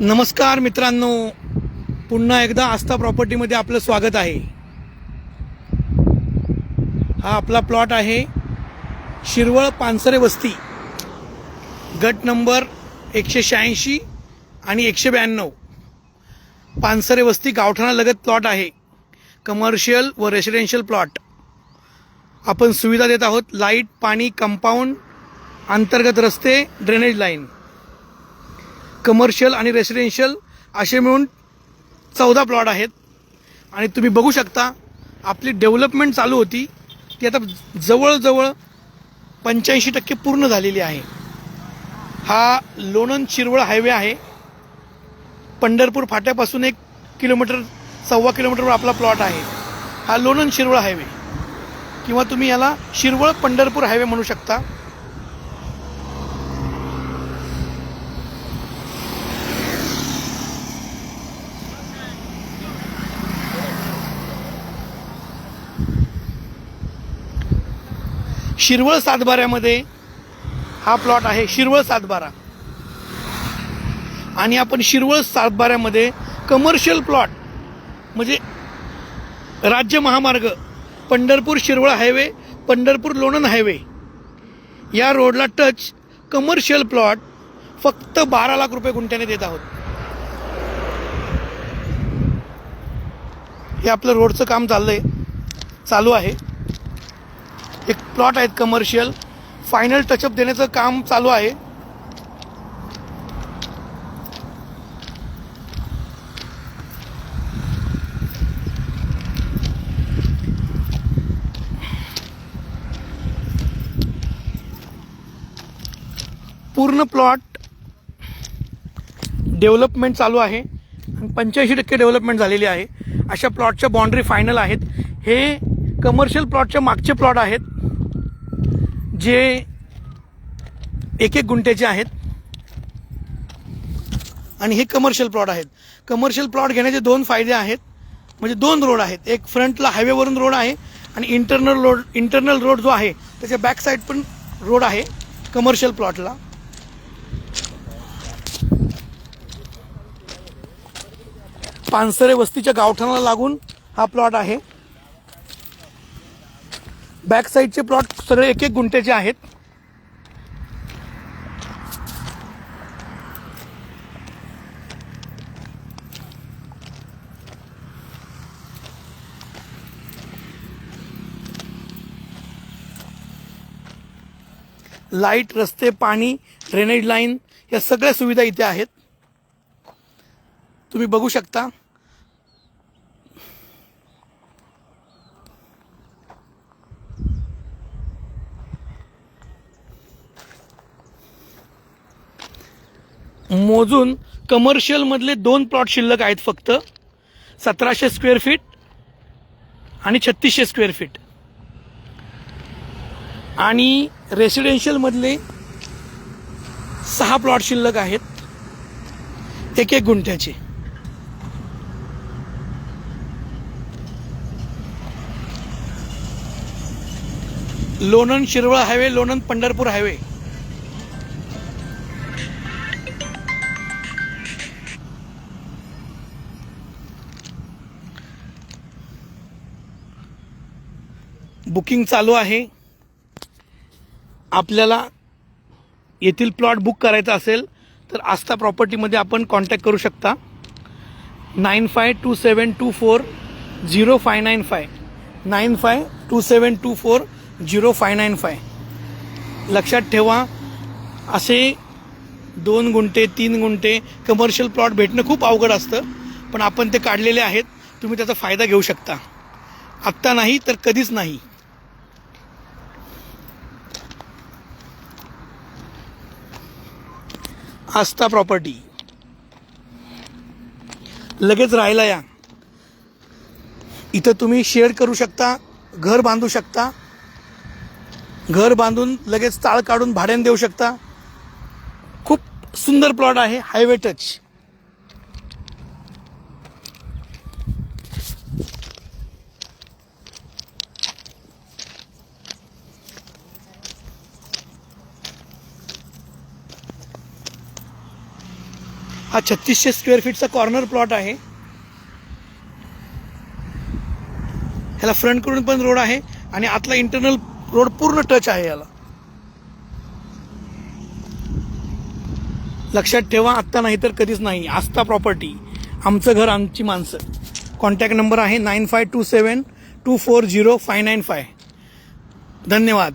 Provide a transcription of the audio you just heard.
नमस्कार मित्रांनो. पुन्हा एकदा आस्था प्रॉपर्टीमध्ये आपलं स्वागत आहे. हा आपला प्लॉट आहे शिरवळ पानसरे वस्ती. गट नंबर एकशे शहाऐंशी आणि एकशे ब्याण्णव. पानसरे वस्ती गावठाणालगत प्लॉट आहे. कमर्शियल व रेसिडेन्शियल प्लॉट. आपण सुविधा देत आहोत. लाइट पाणी कंपाऊंड अंतर्गत रस्ते ड्रेनेज लाईन. कमर्शियल आणि रेसिडेन्शियल असे मिळून चौदा प्लॉट आहेत. आणि तुम्ही बघू शकता आपली डेव्हलपमेंट चालू होती ती आता जवळजवळ पंच्याऐंशी टक्के पूर्ण झालेली आहे. हा लोणंद शिरवळ हायवे आहे. पंढरपूर फाट्यापासून एक किलोमीटर सव्वा किलोमीटरवर आपला प्लॉट आहे. हा लोणंद शिरवळ हायवे किंवा तुम्ही याला शिरवळ पंढरपूर हायवे म्हणू शकता. शिरवळ सातबाऱ्यामध्ये हा प्लॉट आहे शिरवळ सातबारा. आणि आपण शिरवळ सातबाऱ्यामध्ये कमर्शियल प्लॉट म्हणजे राज्य महामार्ग पंढरपूर शिरवळ हायवे पंढरपूर लोणंद हायवे या रोडला टच कमर्शियल प्लॉट फक्त बारा लाख रुपये गुंठ्याने देत आहोत. हे आपलं रोडचं काम चाललं आहे चालू आहे. एक प्लॉट आहेत कमर्शियल फायनल टचअप देण्याचं काम चालू आहे. पूर्ण प्लॉट डेव्हलपमेंट चालू आहे. पंच्याऐंशी टक्के डेव्हलपमेंट झालेली आहे. अशा प्लॉटच्या बाउंड्री फायनल आहेत. हे कमर्शियल प्लॉटच्या मागचे प्लॉट आहेत. जे एक एक गुंठ्याचे आहेत आणि हे कमर्शियल प्लॉट आहेत. कमर्शियल प्लॉट घेण्याचे दोन फायदे आहेत. म्हणजे दोन रोड आहेत. एक फ्रंटला हायवेवरून रोड आहे आणि इंटरनल रोड इंटरनल रोड जो आहे त्याच्या बॅक साईड पण रोड आहे कमर्शियल प्लॉटला पानसरे वस्तीच्या गावठाणाला लागून हा प्लॉट आहे. बॅक साईडचे प्लॉट सगळे एक एक गुंठ्याचे आहेत. लाइट रस्ते पाणी ड्रेनेज लाईन या सगळ्या सुविधा इथे आहेत. तुम्ही बघू शकता. मोजून कमर्शियलमधले दोन प्लॉट शिल्लक आहेत फक्त. सतराशे स्क्वेअर फीट आणि छत्तीसशे स्क्वेअर फीट आणि रेसिडेन्शियलमधले सहा प्लॉट शिल्लक आहेत. एक एक गुंठ्याचे. Lonand Shirwal highway Lonand Pandharpur highway. Booking चालू आहे. आपल्याला येथील प्लॉट बुक करायचा असेल तर आस्था प्रॉपर्टीमध्ये आपण कॉन्टॅक्ट करू शकता. Nine five two seven two four zero five nine five. Nine five two seven two four zero five nine five. लक्षात ठेवा असे दोन गुंठे तीन गुंठे कमर्शियल प्लॉट भेटणं खूप अवघड असतं पण आपण ते काढलेले आहेत तुम्ही त्याचा फायदा घेऊ शकता. आत्ता नाही तर कधीच नाही. आस्था प्रॉपर्टी. लगेच राहायला या. इथं तुम्ही शेअर करू शकता घर बांधू शकता. घर बांधून लगेच चाळ काढून भाड्याने देऊ शकता. खूप सुंदर प्लॉट आहे हायवे टच. हा छत्तीसशे स्क्वेअर फीटचा कॉर्नर प्लॉट आहे. ह्याला फ्रंटकडून पण रोड आहे आणि आतला इंटरनल रोड पूर्ण टच आहे याला. लक्षात ठेवा आत्ता नाही तर कधीच नाही. आस्था प्रॉपर्टी आमचं घर आमची माणसं. कॉन्टॅक्ट नंबर आहे nine five two seven two four zero five nine five धन्यवाद.